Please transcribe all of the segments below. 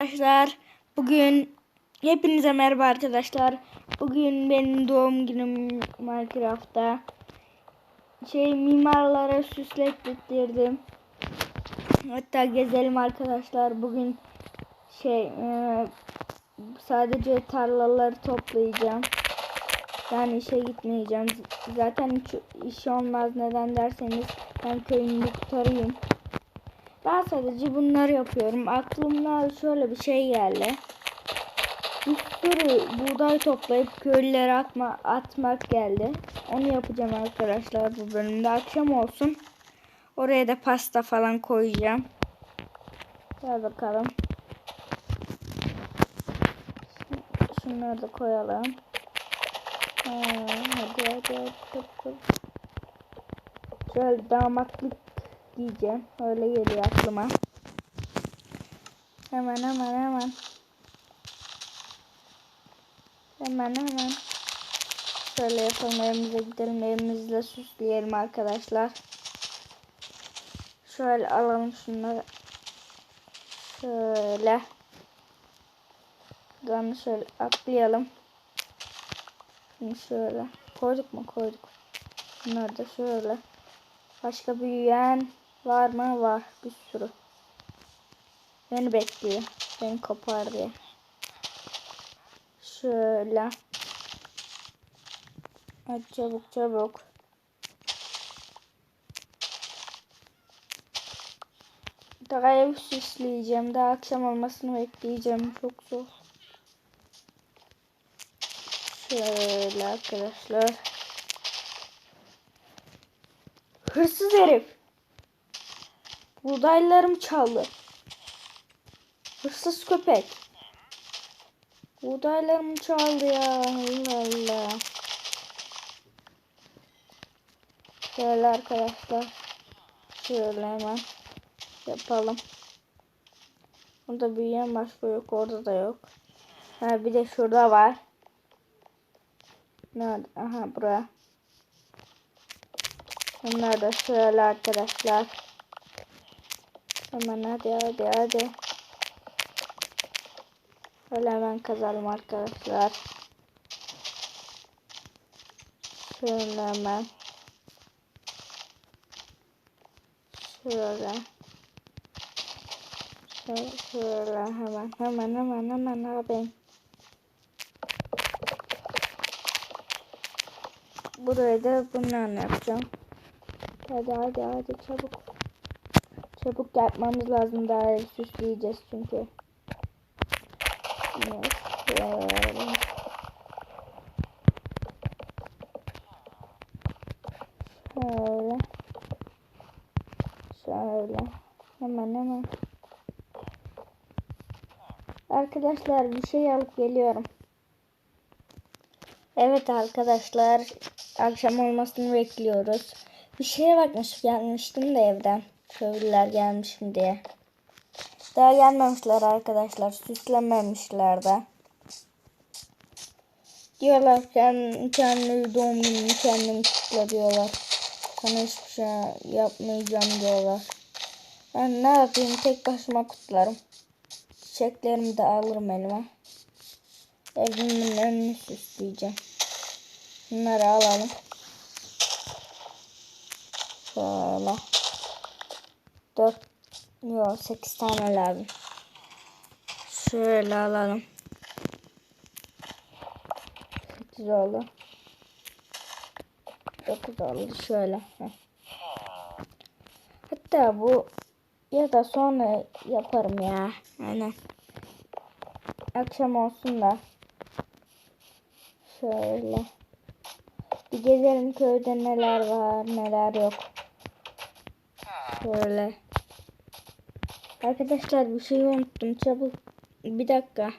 Arkadaşlar bugün hepinize merhaba arkadaşlar. Bugün benim doğum günüm Minecraft'ta. Şey mimarlara süslettirdim. Hatta gezelim arkadaşlar. Bugün şey e, sadece tarlaları toplayacağım. Yani işe gitmeyeceğim. Zaten hiç iş olmaz neden derseniz ben köyün muhtarıyım. Ben sadece bunları yapıyorum. Aklımda şöyle bir şey geldi. Bir sürü buğday toplayıp köylülere atma, atmak geldi. Onu yapacağım arkadaşlar bu bölümde. Akşam olsun. Oraya da pasta falan koyacağım. Gel bakalım. Şunları da koyalım. Ha, hadi hadi hadi. Şöyle damatlık diyeceğim. Öyle geliyor aklıma. Hemen hemen hemen. Hemen hemen. Şöyle yapalım evimize gidelim. Evimizle süsleyelim arkadaşlar. Şöyle alalım şunları. Şöyle. Buradan şöyle atlayalım. Şimdi şöyle. Koyduk mu? Koyduk. Bunları da şöyle. Başka büyüyen var mı? Var. Bir sürü. Beni bekliyor. Beni kopar diye. Şöyle. Hadi çabuk çabuk. Daha ev süsleyeceğim. Daha akşam olmasını bekleyeceğim. Çok zor. Şöyle arkadaşlar. Hırsız herif. Buğdaylarımı çaldı. Hırsız köpek. Buğdaylarımı çaldı ya. Allah Allah. Şöyle arkadaşlar. Şöyle hemen yapalım. Burada büyüyen başka yok. Orada da yok. Ha bir de şurada var. Nerede? Aha buraya. Bunlar da şöyle arkadaşlar. Hemen hadi hadi hadi. Şöyle hemen kazalım arkadaşlar. Şöyle hemen. Şöyle. Şöyle, şöyle hemen hemen hemen hemen abi. Buraya da bunlarla yapacağım. Hadi hadi hadi çabuk. Çabuk yapmamız lazım daha süsleyeceğiz çünkü. Şöyle. Şöyle. Hemen hemen. Arkadaşlar bir şey alıp geliyorum. Evet arkadaşlar. Akşam olmasını bekliyoruz. Bir şeye bakmış gelmiştim de evden. Köylüler gelmiş mi diye. Daha gelmemişler arkadaşlar. Süslenmemişler de. Diyorlar kendi, kendi doğum günümü kendim kutla diyorlar. Sana hiçbir şey yapmayacağım diyorlar. Ben ne yapayım tek başıma kutlarım. Çiçeklerimi de alırım elime. Evimin önünü süsleyeceğim. Bunları alalım. Şöyle. 4 yok 8 tane lazım. Şöyle alalım. 8 oldu. 9 oldu şöyle. Hatta bu ya da sonra yaparım ya. Aynen. Akşam olsun da. Şöyle. Bir gezelim köyde neler var neler yok. Şöyle. Arkadaşlar bir şey unuttum. Çabuk. Bir dakika.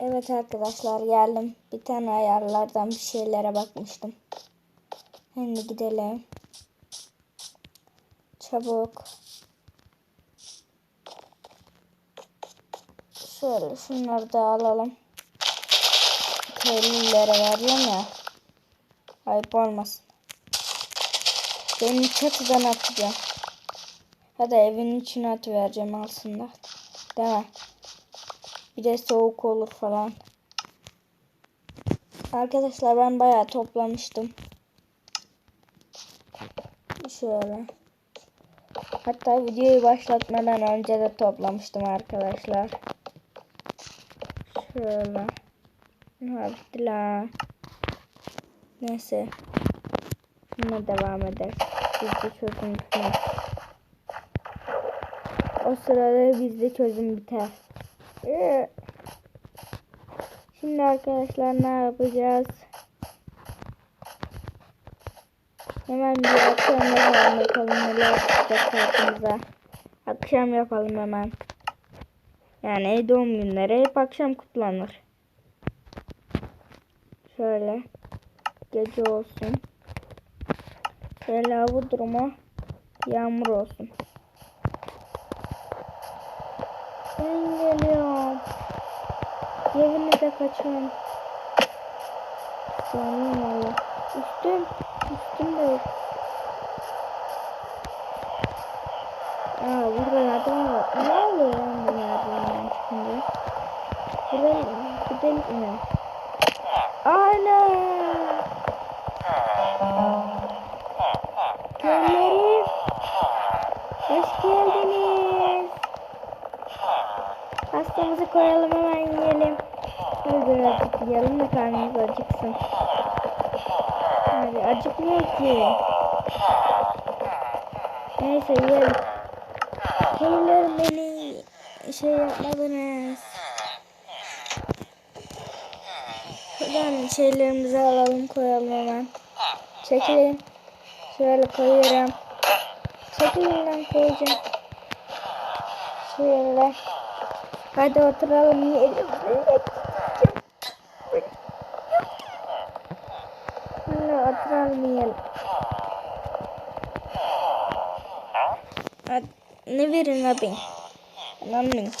Evet arkadaşlar geldim. Bir tane ayarlardan bir şeylere bakmıştım. Şimdi gidelim. Çabuk. Şöyle şunları da alalım. Köylülere veriyorum ya. Ayıp olmasın. Benim çatıdan atacağım. Ya da evin içine atıvereceğim. Değil mi? Bir de soğuk olur falan. Arkadaşlar ben bayağı toplamıştım. Şöyle. Hatta videoyu başlatmadan önce de toplamıştım arkadaşlar. Şöyle. Hadi la. Neyse. Şuna devam eder. Biz de çözüm bitmez. O sırada bizde çözüm biter. Ee, Şimdi arkadaşlar ne yapacağız? Hemen bir akşam yapalım bakalım neler çıkacak karşımıza. Akşam yapalım hemen. Yani doğum günleri hep akşam kutlanır. Şöyle gece olsun. Şöyle hava durumu yağmur olsun. Ben geliyorum. Evinize kaçın. Sanırım valla. Üstüm. Üstüm de yok. Aa burada adam var. Ne oluyor lan bu merdivenden çıkınca? Delik mi? Ana! Pastamızı koyalım hemen yiyelim. Hadi birazcık yiyelim de karnımız acıksın. Hadi acıkmıyor ki. Neyse yiyelim. Hayırlar beni şey yapmadınız. Şuradan şeylerimizi alalım koyalım hemen. Çekilin. Şöyle koyuyorum. Çekilin lan koyacağım. Şöyle. Hadi oturalım yiyelim. Hadi oturalım yiyelim. Hadi, ne verin abi? Anlamıyorum.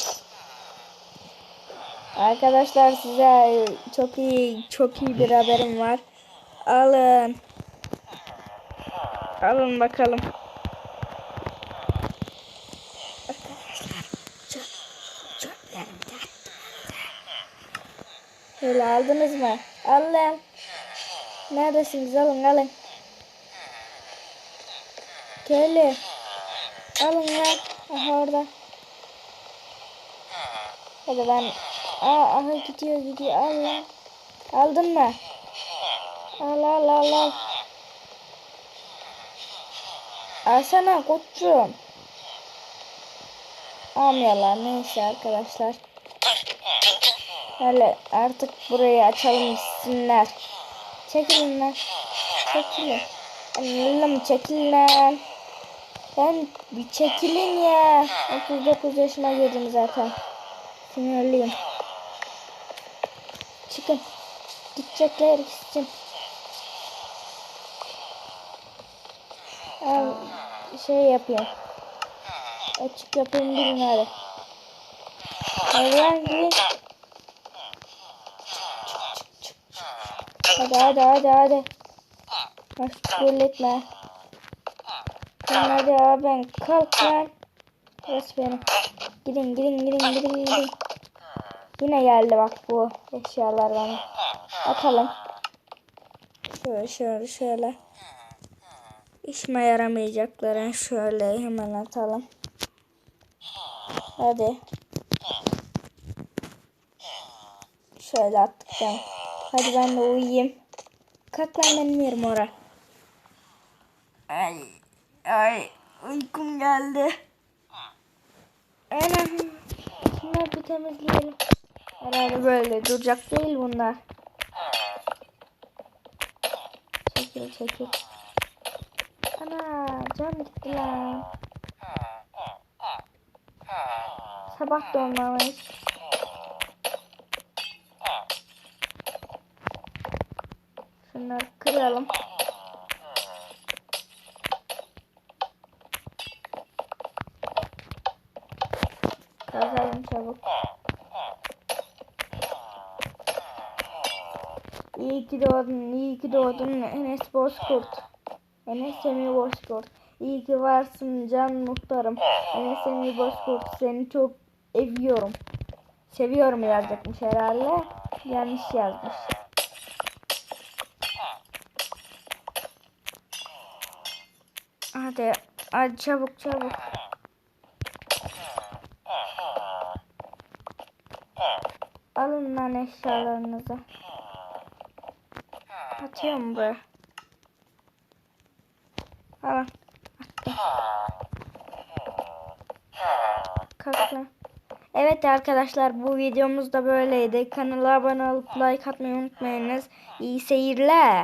Arkadaşlar size çok iyi çok iyi bir haberim var. Alın. Alın bakalım. Böyle aldınız mı? Alın. Neredesiniz? Alın alın. Köylü. Alın lan. Aha orada. Hadi ben. Aa, aha gidiyor gidiyor. Al. Aldın mı? Al al al al. Alsana koçum. Almıyorlar. Neyse arkadaşlar. Öyle artık burayı açalım gitsinler. Çekilin lan. Çekilin. Oğlum çekilin lan. Ben bir çekilin ya. 39 yaşıma girdim zaten. Sinirliyim. Çıkın. Gidecekler gitsin. Al, şey yapayım. Açık yapayım gidin hadi. Hadi lan Hadi hadi hadi hadi. Meşgul etme. Sen hadi abi kalk lan. Burası benim. Gidin gidin gidin gidin gidin. Yine geldi bak bu eşyalar bana. Atalım. Şöyle şöyle şöyle. İşime yaramayacakları şöyle hemen atalım. Hadi. Şöyle attık ben. Hadi ben de uyuyayım. Kalk lan benim ora. Ay, ay, uykum geldi. Anam. Şunları bir temizleyelim. Herhalde böyle duracak değil bunlar. Çekil çekil. Ana cam gitti lan. Sabah da olmamış. Şunları kıralım. Kazalım çabuk. İyi ki doğdun, iyi ki doğdun Enes Bozkurt. Enes Emir Bozkurt. İyi ki varsın can muhtarım. Enes Emir Bozkurt seni çok seviyorum. Seviyorum yazacakmış herhalde. Yanlış yazmış. Hadi, hadi çabuk çabuk. Alın lan eşyalarınızı. Atıyorum buraya. Alın. Attım. Kalk lan. Evet arkadaşlar bu videomuz da böyleydi. Kanala abone olup like atmayı unutmayınız. İyi seyirler.